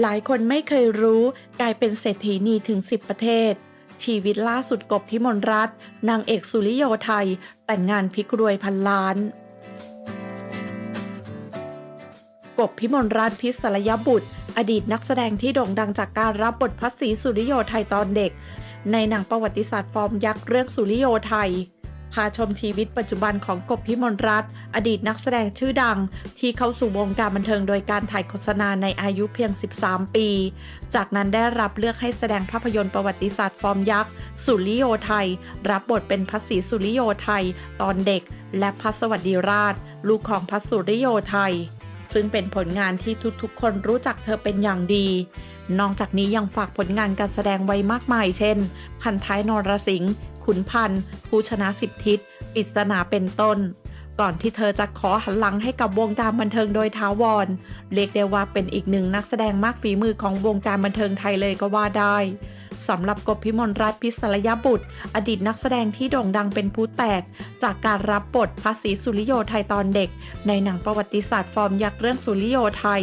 หลายคนไม่เคยรู้กลายเป็นเศรษฐีนีถึง 10 ประเทศ ชีวิตล่าสุดกบพิมลรัตน์นางเอกสุริโยไทย แต่งงานพลิกรวยพันล้าน กบพิมลรัตน์พิศรยบุตร อดีตนักแสดงที่โด่งดังจากการรับบทพระศรีสุริโยไทยตอนเด็ก ในหนังประวัติศาสตร์ฟอร์มยักษ์เรื่องสุริโยไทย พาชมชีวิตปัจจุบันของกบพิมลรัตน์อดีตนักแสดงชื่อดัง ที่เข้าสู่วงการบันเทิงโดยการถ่ายโฆษณาในอายุเพียง 13 ปี จากนั้นได้รับเลือกให้แสดงภาพยนตร์ประวัติศาสตร์ฟอร์มยักษ์ สุริโยไทย รับบทเป็นพระศรีสุริโยไทย ตอนเด็ก และพระสวัสดิราช ลูกของพระสุริโยไทย ซึ่งเป็นผลงานที่ทุกๆ คนรู้จักเธอเป็นอย่างดี นอกจากนี้ยังฝากผลงานการแสดงไว้มากมาย เช่น พันท้ายนรสิงห์ขุนพันธ์ผู้ชนะสิบทิศปริศนาเป็นต้น ก่อนที่เธอจะขอหันหลังให้กับวงการบันเทิงโดยท้าวรเรียกได้ว่าเป็นอีกหนึ่งนักแสดงมากฝีมือของวงการบันเทิงไทยเลยก็ว่าได้ สำหรับกบพิมลรัตน์พิศรยบุตร อดีตนักแสดงที่โด่งดังเป็นผู้แตก จากการรับบทพระศรีสุริโยไทยตอนเด็ก ในหนังประวัติศาสตร์ฟอร์มยักษ์เรื่องสุริโยไทย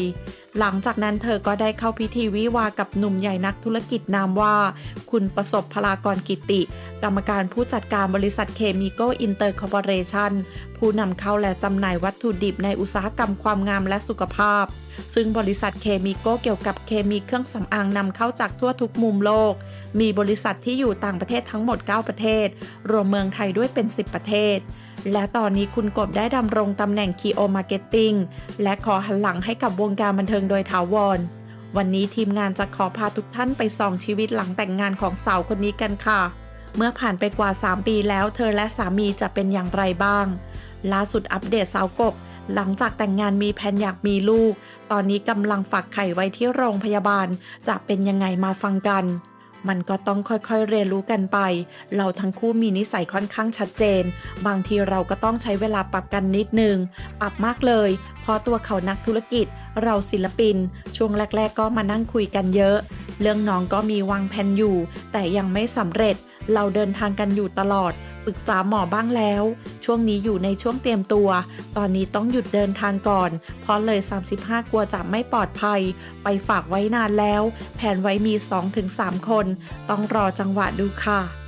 หลังจากนั้นเธอก็ได้เข้าพิธีวิวากับหนุ่มใหญ่นักธุรกิจนามว่า คุณประสบพลากรกิติ กรรมการผู้จัดการบริษัทเคมีโกอินเตอร์คอร์ปอเรชั่นผู้นำเข้าและจำหน่ายวัตถุดิบในอุตสาหกรรมความงามและสุขภาพ ซึ่งบริษัทเคมีโกเกี่ยวกับเคมีเครื่องสำอางนำเข้าจากทั่วทุกมุมโลก มีบริษัทที่อยู่ต่างประเทศทั้งหมด 9 ประเทศ รวมเมืองไทยด้วยเป็น 10 ประเทศ และตอนนี้คุณกบได้ดำรงตำแหน่ง Key O Marketing และขอหันหลังให้กับวงการบันเทิงโดยถาวร วันนี้ทีมงานจะขอพาทุกท่านไปส่องชีวิตหลังแต่งงานของสาวคนนี้กันค่ะ เมื่อผ่านไปกว่า 3 ปีแล้ว เธอและสามีจะเป็นอย่างไรบ้าง ล่าสุดอัปเดตสาวกบ หลังจากแต่งงานมีแผนอยากมีลูก ตอนนี้กำลังฝากไข่ไว้ที่โรงพยาบาล จะเป็นยังไงมาฟังกัน มันก็ต้องค่อยๆเรียนรู้กันไป เราทั้งคู่มีนิสัยค่อนข้างชัดเจน บางทีเราก็ต้องใช้เวลาปรับกันนิดนึง ปรับมากเลย เพราะตัวเขานักธุรกิจ เราศิลปิน ช่วงแรก ๆ ก็มานั่งคุยกันเยอะ เรื่องน้องก็มีวางแผนอยู่ แต่ยังไม่สำเร็จ เราเดินทางกันอยู่ตลอด ปรึกษาหมอบ้างแล้ว ช่วงนี้อยู่ในช่วงเตรียมตัว ตอนนี้ต้องหยุดเดินทางก่อน เพราะเลย 35 กลัวจะไม่ปลอดภัย ไปฝากไว้นานแล้ว แผนไว้มี 2-3 คน ต้องรอจังหวะดูค่ะ